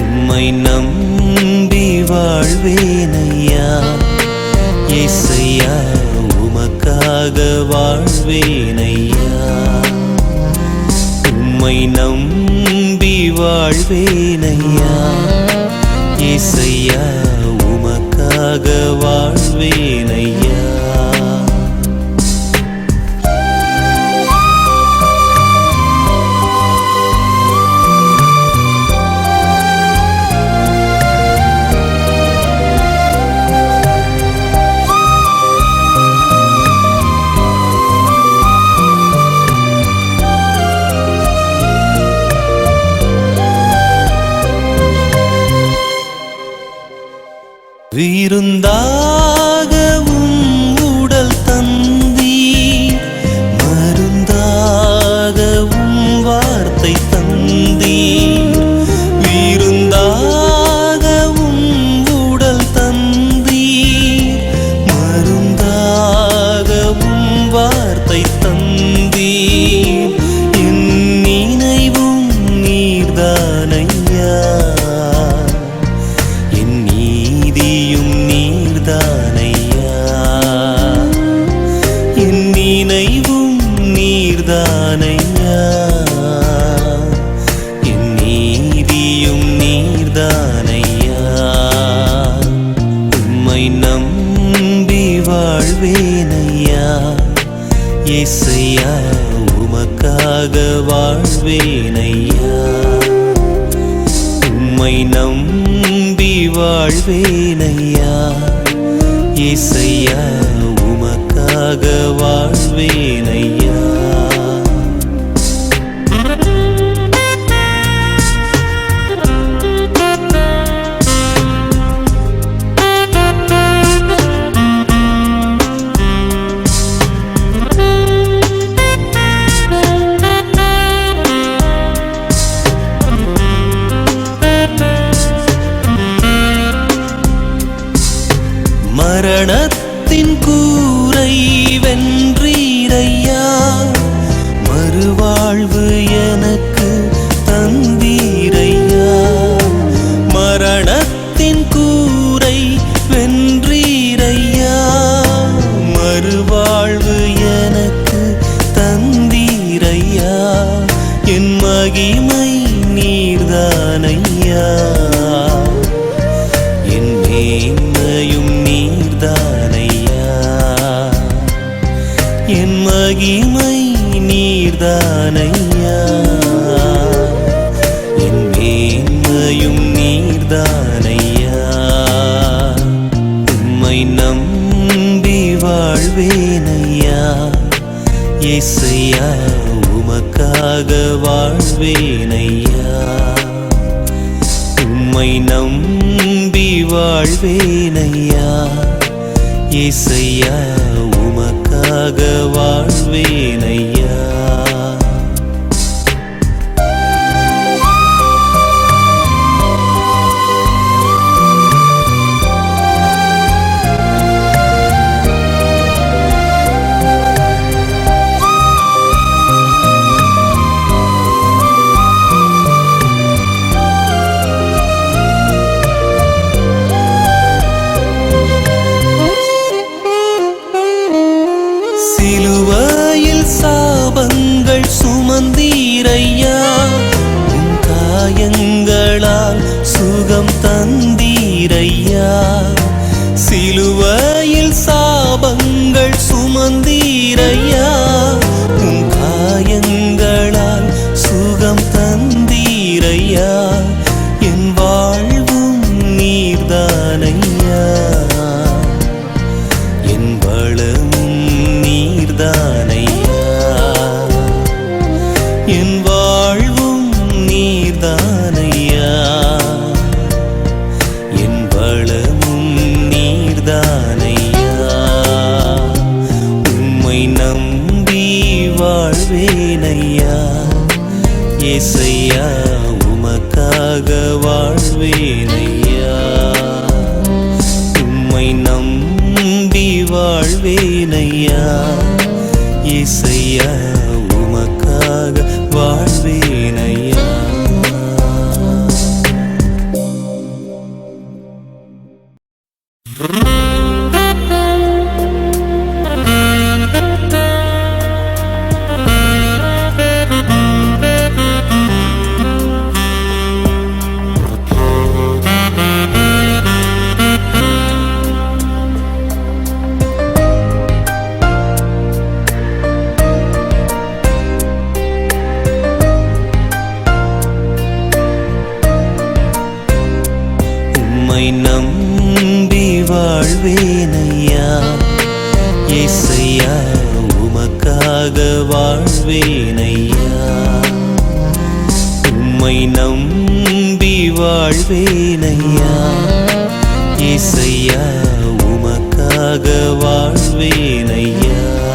உம்மை நம்பி வாழ்வேனையா? இசையா உமக்காக வாழ்வேனையா? உம்மை நம்பி வாழ்வேனையா? இசையா உமக்காக வாழ்வேனையா? விருந்தாகவும் உமக்காக வாழ்வேனையா உம்மை நம்பி வாழ்வேனையா இசையா உமக்காக வாழ்வேனையா மரணத்தின் கூரை வென்றீரையா? மறுவாழ்வு என உமக்காக வாழ்வேனையா உம்மை நம்பி வாழ்வேனையா இசையா உமக்காக வாழ்வேனையா தந்தீரையா? சிலுவையில் சாபங்கள் சுமந்தீரையா? உன் காயங்களால் சுகம் தந்தீரையா? வாழ்வேனையா? ஏசையா உமக்காக வாழ்வேனையா? உம்மை நம்பி வாழ்வேனையா? ஏசையா உமக்காக வாழ்வேனையா உம்மை நம்பி வாழ்வேனையா? இசையா உமக்காக வாழ்வேனையா? உம்மை நம்பி வாழ்வேனையா? இசையா உமக்காக வாழ்வேனையா?